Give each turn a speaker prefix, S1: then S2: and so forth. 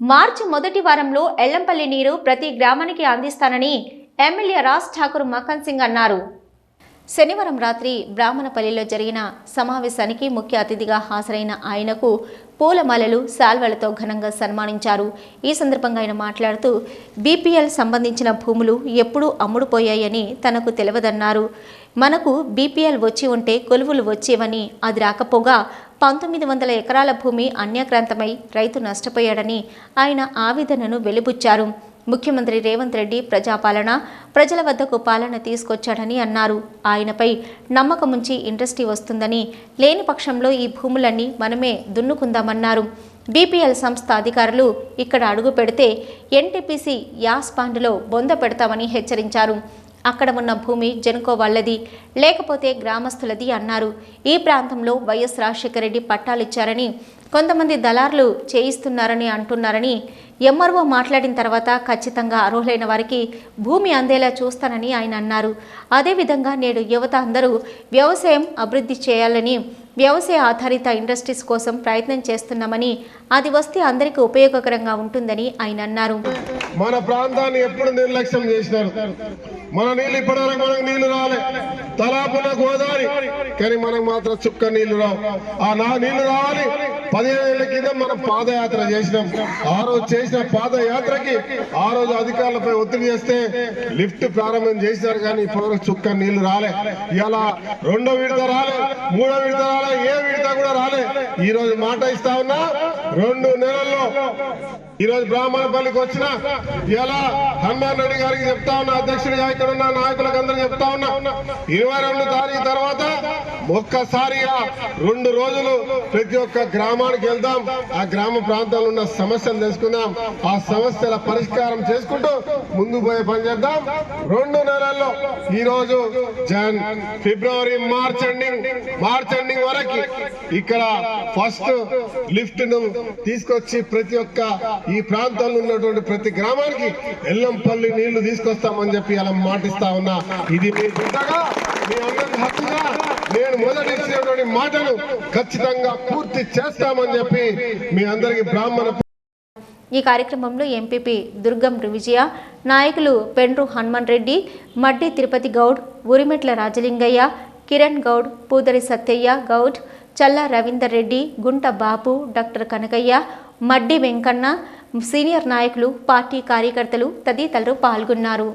S1: మార్చి మొదటి వారంలో ఎల్లంపల్లి నీరు ప్రతి గ్రామానికి అందిస్తానని ఎమ్మెల్యే రాజ్ ఠాకూర్ మక్కన్ సింగ్ అన్నారు. శనివారం రాత్రి బ్రాహ్మణపల్లిలో జరిగిన సమావేశానికి ముఖ్య అతిథిగా హాజరైన ఆయనకు పూలమాలలు శాల్వలతో ఘనంగా సన్మానించారు. ఈ సందర్భంగా ఆయన మాట్లాడుతూ బీపీఎల్ సంబంధించిన భూములు ఎప్పుడూ అమ్ముడుపోయాయని తనకు తెలియదన్నారు. మనకు బీపీఎల్ వచ్చి ఉంటే కొలువులు వచ్చేవని అది రాకపోగా పంతొమ్మిది వందల ఎకరాల భూమి అన్యాక్రాంతమై రైతు నష్టపోయాడని ఆయన ఆవేదనను వెలిబుచ్చారు. ముఖ్యమంత్రి రేవంత్ రెడ్డి ప్రజాపాలన ప్రజల వద్దకు పాలన తీసుకొచ్చాడని అన్నారు. ఆయనపై నమ్మకముంచి ఇండస్ట్రీ వస్తుందని లేని పక్షంలో ఈ భూములన్నీ మనమే దున్నుకుందామన్నారు. బీపీఎల్ సంస్థ అధికారులు ఇక్కడ అడుగు పెడితే ఎన్టీపీసీ యాస్ పాండ్లో బొంద పెడతామని హెచ్చరించారు. అక్కడ ఉన్న భూమి జనుకో వాళ్ళది లేకపోతే గ్రామస్తులది అన్నారు. ఈ ప్రాంతంలో వైఎస్ రాజశేఖర రెడ్డి పట్టాలిచ్చారని కొంతమంది దళారులు చేయిస్తున్నారని అంటున్నారని ఎంఆర్ఓ మాట్లాడిన తర్వాత ఖచ్చితంగా అర్హులైన వారికి భూమి అందేలా చూస్తానని ఆయన అన్నారు. అదేవిధంగా నేడు యువత అందరూ వ్యవసాయం అభివృద్ధి చేయాలని వ్యవసాయ ఆధారిత ఇండస్ట్రీస్ కోసం ప్రయత్నం చేస్తున్నామని అది వస్తే అందరికీ ఉపయోగకరంగా ఉంటుందని ఆయన అన్నారు.
S2: మన ప్రాంతాన్ని ఎప్పుడు నిర్లక్ష్యం చేసినారు? మన నీళ్ళు ఇప్పటివరకు మనకు నీళ్ళు రాలే. తలాపున గోదావరి. కానీ మనకు మాత్రం చుక్క నీళ్ళు రావు. ఆ నా నీళ్ళు రావాలి. పదిహేనేళ్ళ కింద మనం పాదయాత్ర చేసినాం. ఆ రోజు చేసిన పాదయాత్రకి ఆ రోజు అధికారులపై ఒత్తిడి చేస్తే లిఫ్ట్ ప్రారంభం చేసినారు కానీ ఇప్పటివరకు చుక్క నీళ్ళు రాలే. ఇలా రెండో విడత రాలే మూడో విడత రాలే. ఏ విడత కూడా రాలే. ఈ రోజు మాట ఇస్తా ఉన్నా రెండు నెలల్లో ఈరోజు రోజు బ్రాహ్మణపల్లికి వచ్చిన ఇలా హనుమాన్ రెడ్డి గారికి చెప్తా ఉన్నా అధ్యక్షుడిగా ఇక్కడ ఉన్న నాయకులకు అందరూ చెప్తా ఉన్నా. ఇరవై రెండు తారీఖు తర్వాత ఒక్కసారిగా రెండు రోజులు ప్రతి ఒక్క గ్రామానికి వెళ్దాం. ఆ గ్రామ ప్రాంతాల్లో ఉన్న సమస్యలు తెలుసుకుందాం. ఆ సమస్యల పరిష్కారం చేసుకుంటూ ముందు పోయే పని చేద్దాం. రెండు నెలల్లో ఈ రోజు Jan February March ending March ending వరకు ఇక్కడ ఫస్ట్ లిఫ్ట్ను తీసుకొచ్చి ప్రతి ఒక్క ఈ ప్రాంతంలో ఉన్నటువంటి ప్రతి గ్రామానికి ఎల్లంపల్లి నీళ్ళు తీసుకొస్తామని చెప్పి అలా మాటిస్తా ఉన్నా. ఇది మీ బిడ్డగా మీ అందరి హక్కుగా నేను మొదటి ఇచ్చినటువంటి మాటను ఖచ్చితంగా పూర్తి చేస్తామని చెప్పి మీ అందరికి బ్రాహ్మణ
S1: ఈ కార్యక్రమంలో ఎంపీపీ దుర్గం విజయ నాయకులు పెండ్రు హనుమన్ రెడ్డి మడ్డి తిరుపతి గౌడ్ ఉరిమెట్ల రాజలింగయ్య కిరణ్ గౌడ్ పూదరి సత్యయ్య గౌడ్ చల్ల రవీందర్ రెడ్డి గుంట బాపు డాక్టర్ కనకయ్య మడ్డి వెంకన్న సీనియర్ నాయకులు పార్టీ కార్యకర్తలు తదితరులు పాల్గొన్నారు.